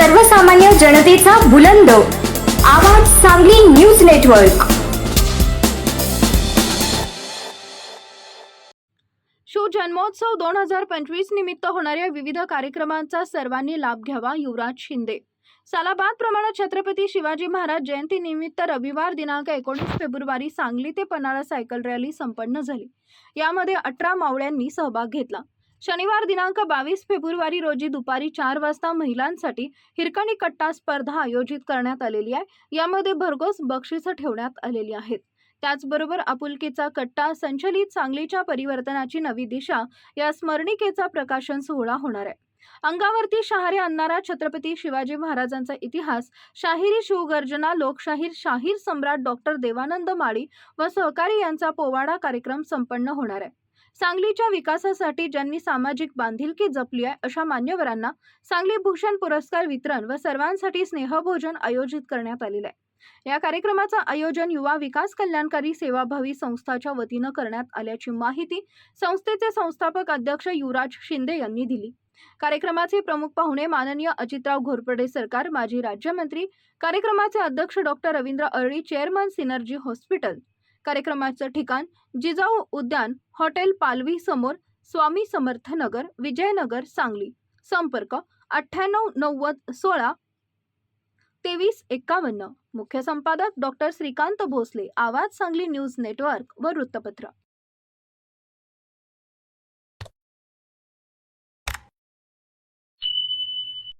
सर्वसामान्य जनतेचा बुलंद. आवाज सांगली न्यूज नेटवर्क. शिवजन्मोत्सव दोन हजार पंचवीस निमित्त होणाऱ्या विविध कार्यक्रमांचा सर्वांनी लाभ घ्यावा युवराज शिंदे. सालाबाद प्रमाणे छत्रपती शिवाजी महाराज जयंती निमित्त रविवार दिनांक एकोणीस फेब्रुवारी सांगली ते पन्हाळा सायकल रॅली संपन्न झाली. यामध्ये अठरा मावळ्यांनी सहभाग घेतला. शनिवार दिनांक बावीस फेब्रुवारी रोजी दुपारी चार वाजता महिलांसाठी हिरकणी कट्टा स्पर्धा आयोजित करण्यात आलेली आहे. यामध्ये भरघोस बक्षिसं ठेवण्यात आलेली आहेत. त्याचबरोबर आपुलकीचा कट्टा संचलित सांगलीच्या परिवर्तनाची नवी दिशा या स्मरणिकेचा प्रकाशन सोहळा होणार आहे. अंगावरती शहारे आणणारा छत्रपती शिवाजी महाराजांचा इतिहास शाहिरी शिवगर्जना लोकशाहीर शाहीर सम्राट डॉक्टर देवानंद माळी व सहकारी यांचा पोवाडा कार्यक्रम संपन्न होणार आहे. सांगलीच्या विकासासाठी ज्यांनी सामाजिक बांधिलकी जपली आहे अशा मान्यवरांना सांगली भूषण पुरस्कार वितरण व सर्वांसाठी स्नेहभोजन आयोजित करण्यात आलेलं आहे. या कार्यक्रमाचं आयोजन युवा विकास कल्याणकारी सेवाभावी संस्थाच्या वतीनं करण्यात आल्याची माहिती संस्थेचे संस्थापक अध्यक्ष युवराज शिंदे यांनी दिली. कार्यक्रमाचे प्रमुख पाहुणे माननीय अजितराव घोरपडे सरकार माजी राज्यमंत्री कार्यक्रमाचे अध्यक्ष doctor Ravindra Arali chairman Synergy hospital कार्यक्रमाचं ठिकाण जिजाऊ उद्यान हॉटेल पालवी समोर स्वामी समर्थ नगर विजयनगर सांगली. संपर्क अठ्ठ्याण्णव नव्वद सोळा तेवीस एक्कावन्न मुख्य संपादक डॉक्टर श्रीकांत भोसले. आवाज सांगली न्यूज नेटवर्क व वृत्तपत्र.